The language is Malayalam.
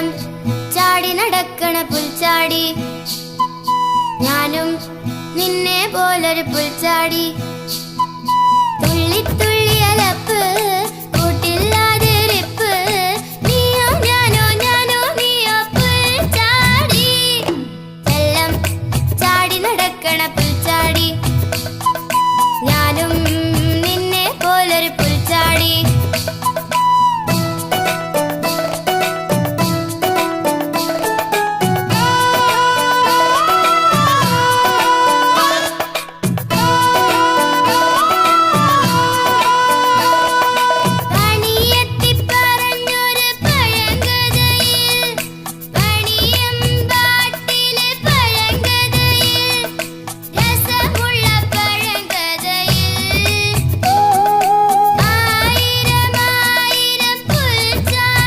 കൂട്ടം ചാടി നടക്കണ പുൽച്ചാടി. ഞാനും നിന്നെ പോലൊരു പുൽച്ചാടി. തുള്ളി അലപ്പ് ചാടി നടക്കണ